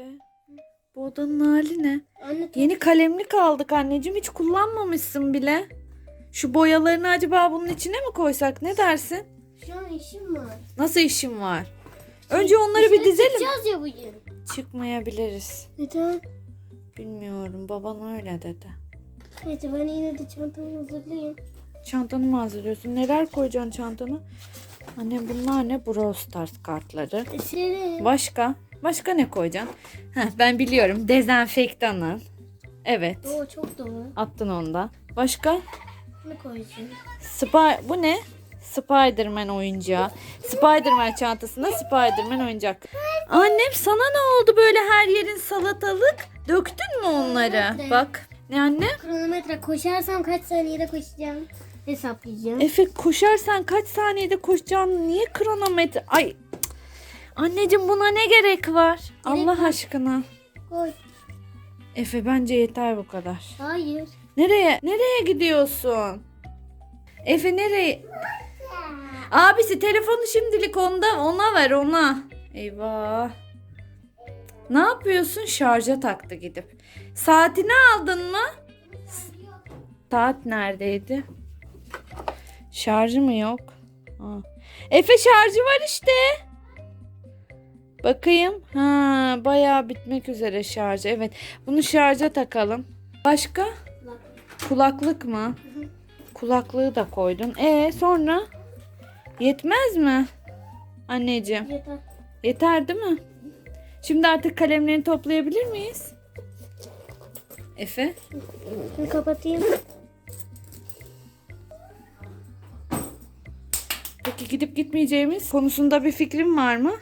Efe. Bu odanın hali ne? Anne Yeni kalemlik aldık anneciğim. Hiç kullanmamışsın bile. Şu boyalarını acaba bunun içine mi koysak? Ne dersin? şu an işim var. Nasıl işim var? Önce onları bir dizelim. Çıkacağız ya bugün. Çıkmayabiliriz. Neden? Bilmiyorum. Baban öyle dedi. Neyse ben yine de çantamı hazırlayayım. Çantanı mı hazırlıyorsun? Neler koyacaksın çantana? Anne bunlar ne? Brawl Stars kartları. Eseri. Başka? Başka ne koyacaksın? Heh, ben biliyorum. Dezenfektanın. Evet. Oo çok dolu. Attın onda. Başka? Ne koyacağım? Spy bu ne? Spiderman oyuncağı. Spiderman çantasında Spiderman oyuncak. Annem sana ne oldu böyle her yerin salatalık? Döktün mü onları? Evet. Bak. Ne anne? Kronometre koşarsam kaç saniyede koşacağım hesaplayacağım. Efe koşarsan kaç saniyede koşacaksın? Niye kronometre? Ay. Anneciğim buna ne gerek var? Allah var. aşkına. Koy. Efe bence yeter bu kadar. Hayır. Nereye? Nereye gidiyorsun? Efe nereye? Abisi telefonu şimdilik onda ona ver ona. Eyvah. Ne yapıyorsun? Şarja taktı gidip. Saatini aldın mı? Saat neredeydi? Şarjı mı yok? Ha. Efe şarjı var işte. Bakayım. Ha, bayağı bitmek üzere şarjı. Evet. Bunu şarja takalım. Başka? Kulaklık mı? Kulaklığı da koydun. E sonra? Yetmez mi? Anneciğim. Yeter. Yeter değil mi? Şimdi artık kalemlerini toplayabilir miyiz? Efe? Şimdi kapatayım. Peki gidip gitmeyeceğimiz konusunda bir fikrin var mı?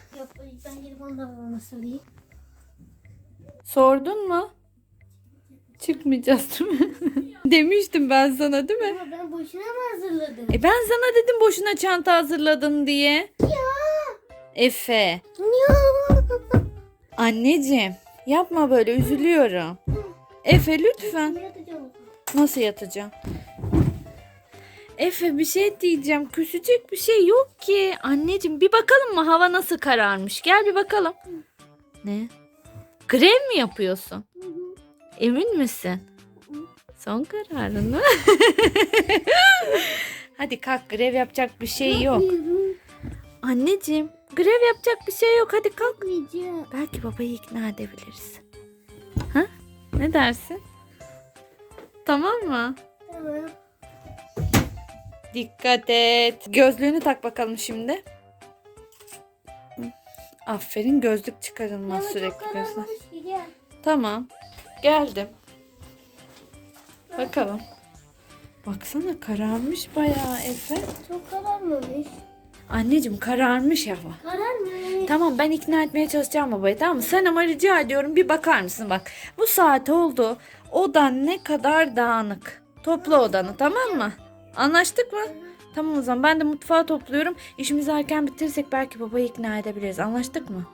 Onu da babama sorayım. Sordun mu? Çıkmayacağız değil mi? Demiştim ben sana değil mi? Ama ben boşuna mı hazırladım? E ben sana dedim boşuna çanta hazırladın diye. Ya. Efe. Ya. Anneciğim yapma böyle üzülüyorum. Efe lütfen. Yatacağım. Nasıl yatacağım? Efe bir şey diyeceğim. Küsecek bir şey yok ki. Anneciğim bir bakalım mı hava nasıl kararmış? Gel bir bakalım. Ne? Grev mi yapıyorsun? Emin misin? Son kararın mı? Hadi kalk grev yapacak bir şey yok. Anneciğim grev yapacak bir şey yok. Hadi kalk. Belki babayı ikna edebiliriz. Ha? Ne dersin? Tamam mı? Tamam. Dikkat et. Gözlüğünü tak bakalım şimdi. Aferin gözlük çıkarılmaz Ama sürekli gözler. Tamam. Geldim. Bakalım. Baksana kararmış bayağı Efe. Çok kararmamış. Anneciğim kararmış hava. Kararmamış. Tamam ben ikna etmeye çalışacağım babayı tamam mı? Sen ama rica ediyorum bir bakar mısın bak. Bu saat oldu. Odan ne kadar dağınık. Topla odanı tamam mı? Anlaştık mı? Tamam o zaman ben de mutfağı topluyorum. İşimizi erken bitirirsek belki babayı ikna edebiliriz. Anlaştık mı?